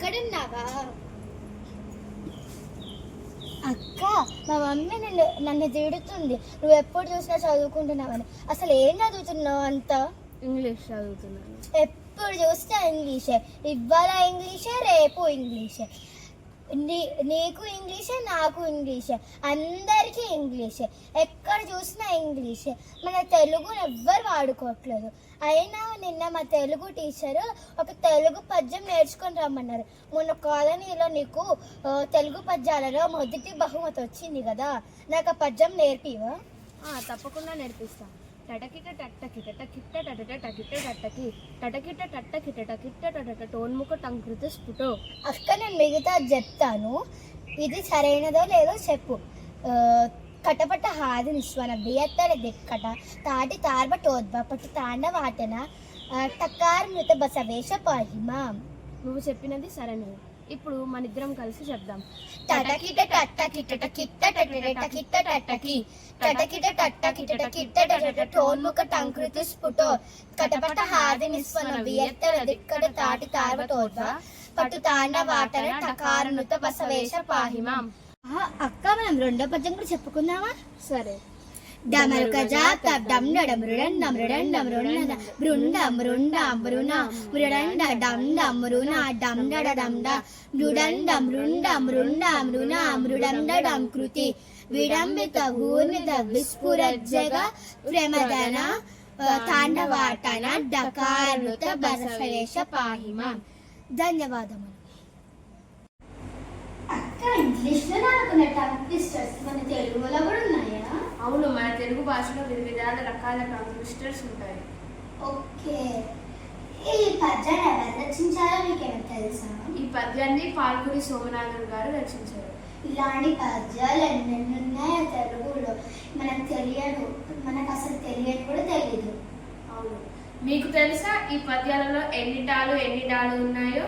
ఇక్కడున్నావా అక్క మా మమ్మీ నన్ను నన్ను తిడుతుంది. నువ్వు ఎప్పుడు చూసినా చదువుకుంటున్నావని. అసలు ఏం చదువుతున్నావు అంత? ఇంగ్లీష్ చదువుతున్నాను. ఎప్పుడు చూసినా ఇంగ్లీషే. ఇవాళ ఇంగ్లీషే రేపు ఇంగ్లీషే. నీకు ఇంగ్లీషే నాకు ఇంగ్లీషే. అందరికీ ఇంగ్లీషే. ఎక్కడ చూసినా ఇంగ్లీషే. మన తెలుగును ఎవ్వరు వాడుకోవట్లేదు. అయినా నిన్న మా తెలుగు టీచరు ఒక తెలుగు పద్యం నేర్చుకొని రమ్మన్నారు. మొన్న కాలనీలో నీకు తెలుగు పద్యాలలో మొదటి బహుమతి వచ్చింది కదా. నాకు ఆ పద్యం నేర్పివా తప్పకుండా నేర్పిస్తాను. టటకిట టట్టకిట టకిట్ట టటట టకిట్ట టట్టకి టటకిట టట్టకిట టకిట్ట టటట టోన్ముఖ టంకృత స్ఫుటో అక్క నేను మిగతా చెప్తాను. ఇది సరైనదో లేదో చెప్పు. కటపట హాది నిశ్వన బియత్తడ దిక్కట తాటి తార్బటోద్భ పట్టు తాండవాటన టక్కార్ టకార్ మృత బసవేశ పహిమ. నువ్వు చెప్పినది సరైనది. ఇప్పుడు మన ఇద్దరం కలిసి చెప్దాం. టటకిట టట్ట కిటట టటట కిట్ట టట్టకి. టటకిట టట్ట కిటట కిట్ట టటట టోన్ముఖ టంకృతి స్ఫుటో. కటపట హాది నిస్వన దిక్కట తాటి తార్బటోద్భ పట్టు తాండవాటన టకార్ మృత బసవేశ పాహిమ. అక్క మనం రెండో పద్యం కూడా చెప్పుకుందామా? సరే. డమరుక జాత డం మృడండ మృడండ మృణ బృండ మృండ మృణ మృడండ డం డం మృణ డం డడ డం డ మృడండ మృండ మృండ మృణ మృడండ డం కృతి విడంబిత ఊర్మిత విస్ఫురజ్జగ. ప్రమదన తాండవాటన డకారుత బసవేశ పాహిమ. ధన్యవాదములు. అక్క ఇంగ్లీష్లో అనుకున్న టంగ్ మన తెలుగులో కూడా తెలుగు భాషలో వివిధ రకాల కంప్యూటర్స్ ఉంటాయి. ఓకే. ఈ పద్యాన్ని ఎవరు రచించారో మీకేమైనా తెలుసా? ఈ పద్యాన్ని పాల్గుడి సోమనాథన్ గారు రచించారు. ఇలాంటి పద్యాలు ఎన్నెన్ని ఉన్నాయో తెలుగులో? మనకు తెలియదు. మనకు అసలు తెలియదు కూడా తెలియదు అవును. మీకు తెలుసా ఈ పద్యాలలో ఎన్ని డాలు ఎన్ని డాలు ఉన్నాయో?